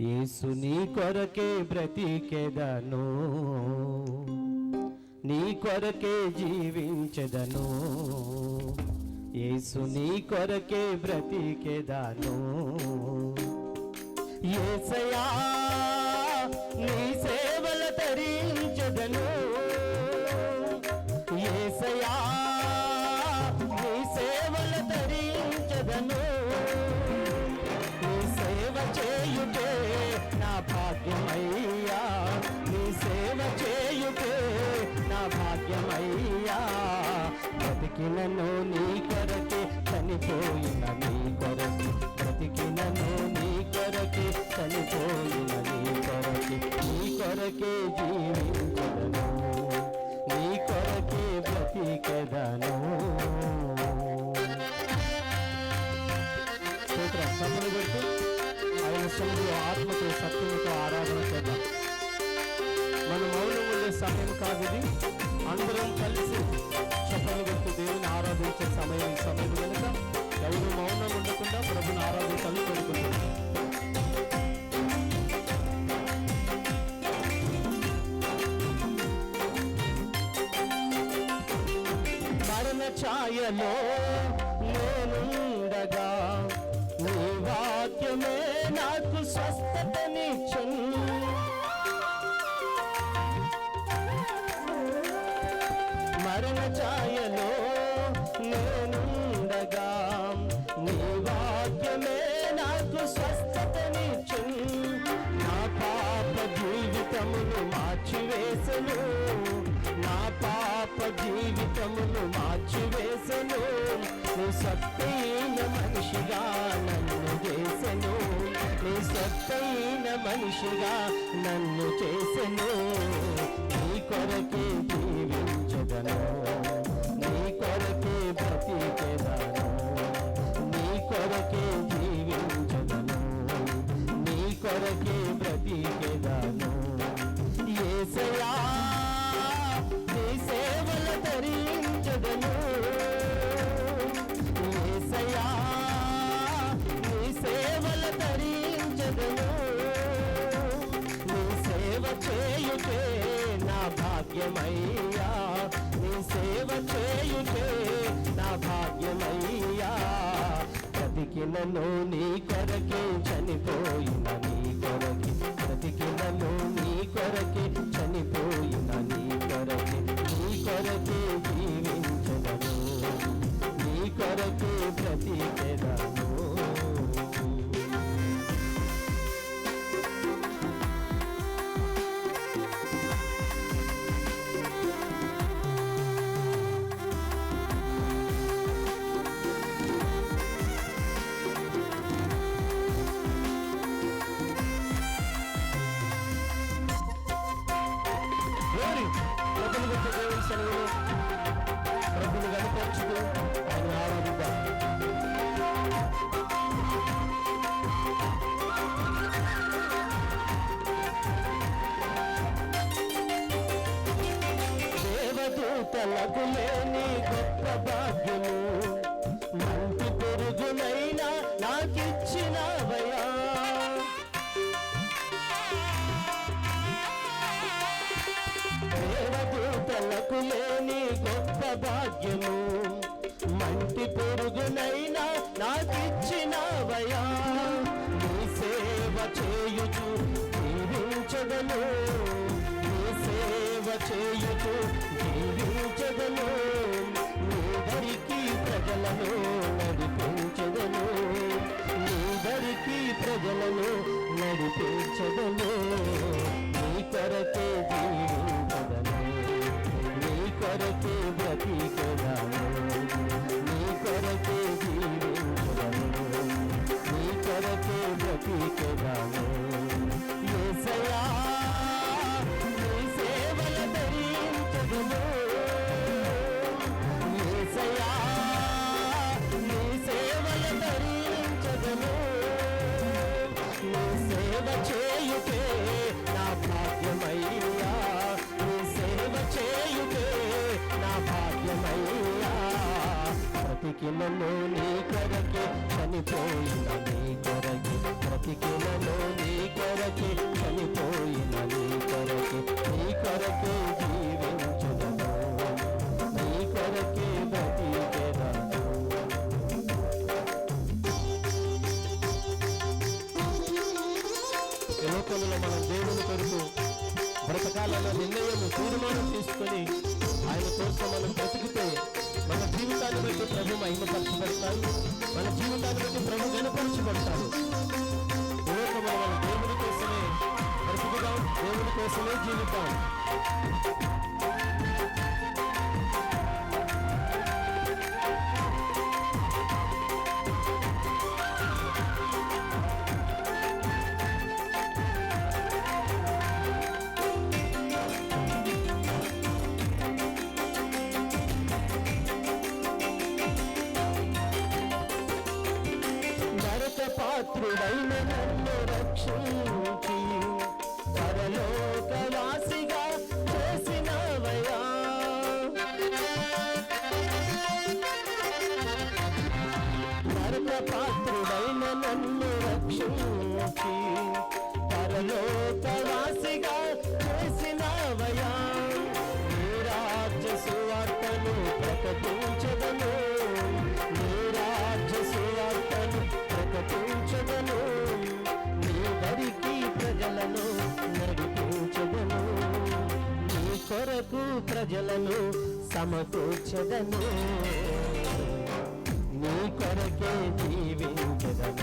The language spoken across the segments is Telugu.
యేసు నీ కొరకే బ్రతికెదను. నీ కొరకే జీవించదను. యేసు నీ కొరకే బ్రతికెదను. ఏసయా నీ సేవల తరించదను. ఏసయా నీ సేవల తరించదను. నీ సేవ చేయుటే బ్రతికినను నీ కొరకే చనిపోయిన నీ కొరకే. బ్రతికినను నీ కొరకే చనిపోయిన నీ కొరకే. నీ కొరకే జీవించదను నీ కొరకే బ్రతికదను. సభలు పెడుతూ ఆయన సన్నిధిలో ఆత్మతో సత్యంతో ఆరాధన చేద్దాం. మన మౌనం ఉండే సమయం కాదు ఇది. అందరం కలిసి చెప్పలు పెడుతూ దేవుని ఆరాధించే సమయం ఈ సమయం కనుక ఎవరు మౌనం ఉండకుండా ప్రభుని ఆరాధించాలని కోరుకుంటున్నాం. మరణ ఛాయలో నేనుండగా నీ వాక్యమే నాకు స్వస్థతనిచ్చును. మార్చివేసెను నా పాప జీవితమును మార్చివేసెను. నీ సత్తైన మనిషిగా నన్ను చేసెను. నీ సత్తైన మనిషిగా నన్ను చేసెను. నీ కొరకే జీవించదను నీ కొరకే బ్రతికెదను. నీ కొరకే జీవించదను నీ కొరకే బ్రతికెదను ఏసయా నీ సేవల ధరించదను. ఏసయా నీ సేవల ధరించదను. నీ సేవ చేయుటే నా భాగ్యమయ్యా. నీ సేవ చేయుటే నా భాగ్యమయ్యా. బ్రతికినను నీ కొరకే చనిపోయినని దేవదూతలకు లేని గొప్ప భాగ్యము. మంటి పొరుగునైనా నాకిచ్చినవయా దేవదూతలకు లేని గొప్ప భాగ్యము. ప్రజలను నడిపించదను. నీదరికి ప్రజలను నడిపించదను. నీ కొరకే జీవించదను నీ కొరకే బ్రతికదను. నీ కొరకే జీవించదను నీ కొరకే బ్రతికెదను. బ్రతికినను నీ కొరకి చనిపోయిన నీ కొరకి బ్రతికినను నీ కొరకి చనిపోయిన నీ కొరకి నీ కొరకి జీవించుదను నీ కొరకి బ్రతికెదను లోకంలో మనం దేవుని కొరకు బ్రతకాలన్న నిర్ణయం తీర్మానం తీసుకొని ఆయన కోసం మనం బ్రతికితే మన జీవితాన్ని బట్టి ప్రభు మహిమపరచబడతాడు. మన జీవితాన్ని బట్టి ప్రభు గణపరచబడతారు దేవుని కోసమే బ్రతుకుదాం దేవుని కోసమే జీవితాం పాత్రుడైన నన్ను రక్షించి. ప్రజలను సమకూర్చదను. నీ కొరకే జీవించదను.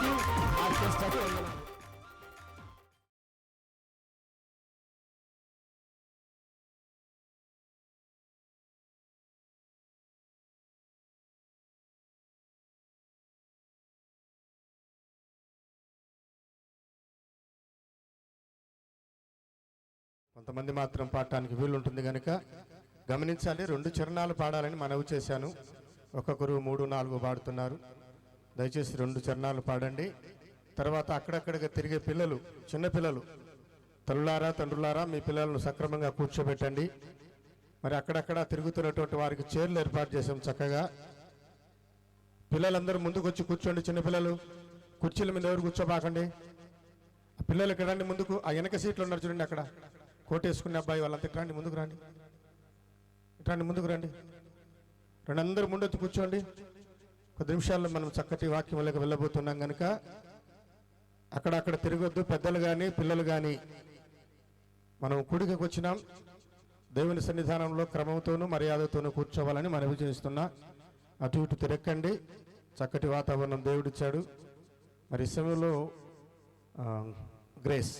థ్యాంక్ ఆర్కెస్ట్రాకి వందనాలు. కొంతమంది మాత్రం పాడటానికి వీలుంటుంది కనుక గమనించాలి. రెండు చరణాలు పాడాలని మనవి చేశాను. ఒక్కొక్కరు మూడు నాలుగు పాడుతున్నారు. దయచేసి రెండు చరణాలు పాడండి. తర్వాత అక్కడక్కడికి తిరిగే పిల్లలు చిన్నపిల్లలు తల్లులారా తండ్రులారా మీ పిల్లలను సక్రమంగా కూర్చోబెట్టండి. మరి అక్కడక్కడ తిరుగుతున్నటువంటి వారికి చైర్లు ఏర్పాటు చేసాం చక్కగా. పిల్లలందరూ ముందుకు వచ్చి కూర్చోండి చిన్నపిల్లలు కుర్చీల మీద ఎవరు కూర్చోబాకండి. ఆ పిల్లలు ఇక్కడ రండి ముందుకు. ఆ వెనక సీట్లు ఉన్నారు చూడండి అక్కడ. కోటేసుకునే అబ్బాయి వాళ్ళంతా రండి ముందుకు రండి. ఇటు రండి ముందుకు రండి. రెండు అందరూ ముందొచ్చి కూర్చోండి. కొద్ది నిమిషాల్లో మనం చక్కటి వాక్యంలోకి వెళ్ళబోతున్నాం కనుక అక్కడక్కడ తిరగొద్దు పెద్దలు కానీ పిల్లలు కానీ మనం కుడికి వచ్చినాం. దేవుని సన్నిధానంలో క్రమంతోనూ మర్యాదతోనూ కూర్చోవాలని మనవి చేస్తున్నా. అటు ఇటు తిరక్కండి చక్కటి వాతావరణం దేవుడిచ్చాడు. మరి సమయంలో గ్రేస్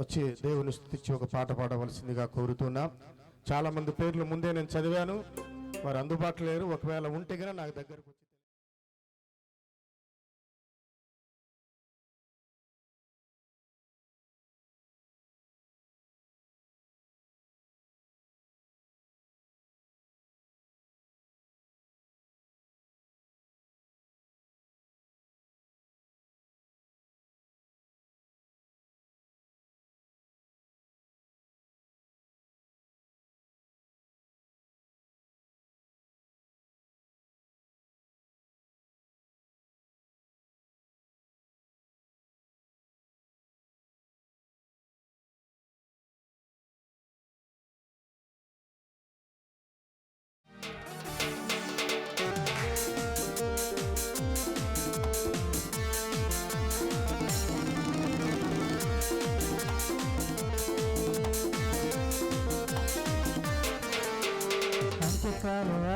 వచ్చి దేవుని స్థుతించి ఒక పాట పాడవలసిందిగా కోరుతున్నా. చాలామంది పేర్లు ముందే నేను చదివాను. వారు అందుబాటులో లేరు. ఒకవేళ ఉంటే గనక నాకు దగ్గరకు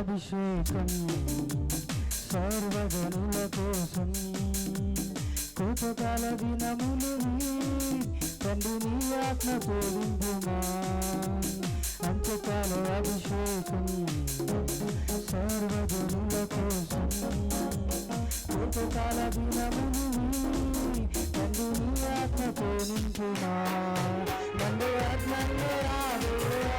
అభిషేకం. సర్వజనుల కోసం కోతకాల దినములు తండ్రి నీ ఆత్మ నింపుమా పంచకాల అభిషేకం. సర్వజనుల కోసం కోతకాల దినములు తండ్రి నీ ఆత్మతో నింపుమా నన్ను ఆత్మలో రాబోయా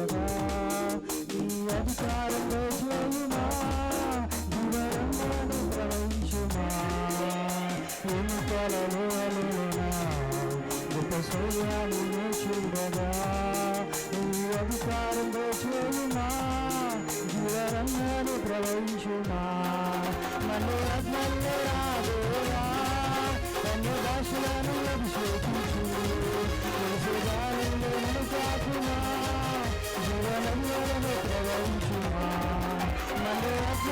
చూడగా ఈ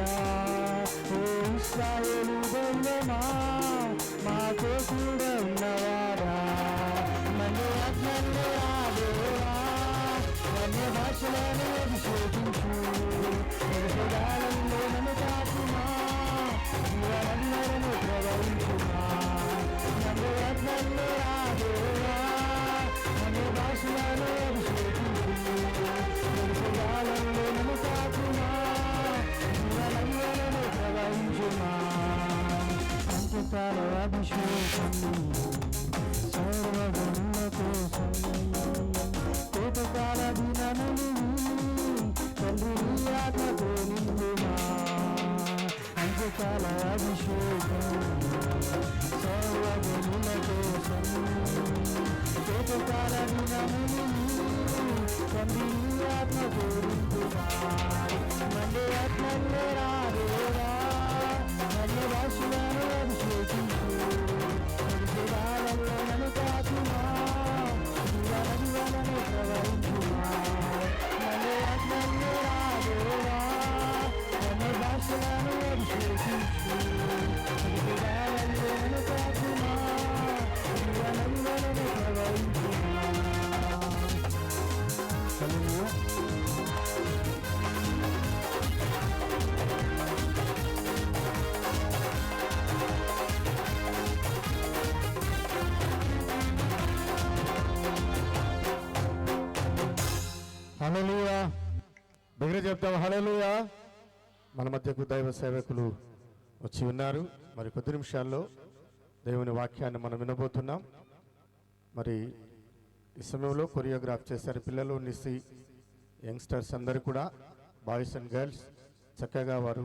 చూడగా ఓ ఇస్రాయేలు దైవమా మాతో కూడా ఉన్నవారా నన్ను ఆత్మల్లో రాదేవా అన్య భాషలను అభిషేకించు దేశగాలంలో నన్ను కాకుమా జీవనదులను ప్రవహించుమా నన్ను ఆత్మల్లో రాదేవా అన్య భాషలను అభిషేకించు దేశగాలంలో పంచకాల అభిషేకం సర్వజనుల కోసం కోపకాల దినములు తల్లి ఆత్మతో నిండుమా అంత్యకాల అభిషేకం సర్వజనుల కోసం కోపకాల దినములు తల్లి ఆత్మతో నిండుమా మళ్ళీ continue. హలోయా దగ్గర చెప్తాం హలోలుయా మన మధ్యకు దైవ సేవకులు వచ్చి ఉన్నారు. మరి కొద్ది నిమిషాల్లో దేవుని వాక్యాన్ని మనం వినబోతున్నాం. మరి ఈ సమయంలో కొరియోగ్రాఫ్ చేశారు పిల్లలు నిస్సి యంగ్స్టర్స్ అందరూ కూడా బాయ్స్ అండ్ గర్ల్స్ చక్కగా వారు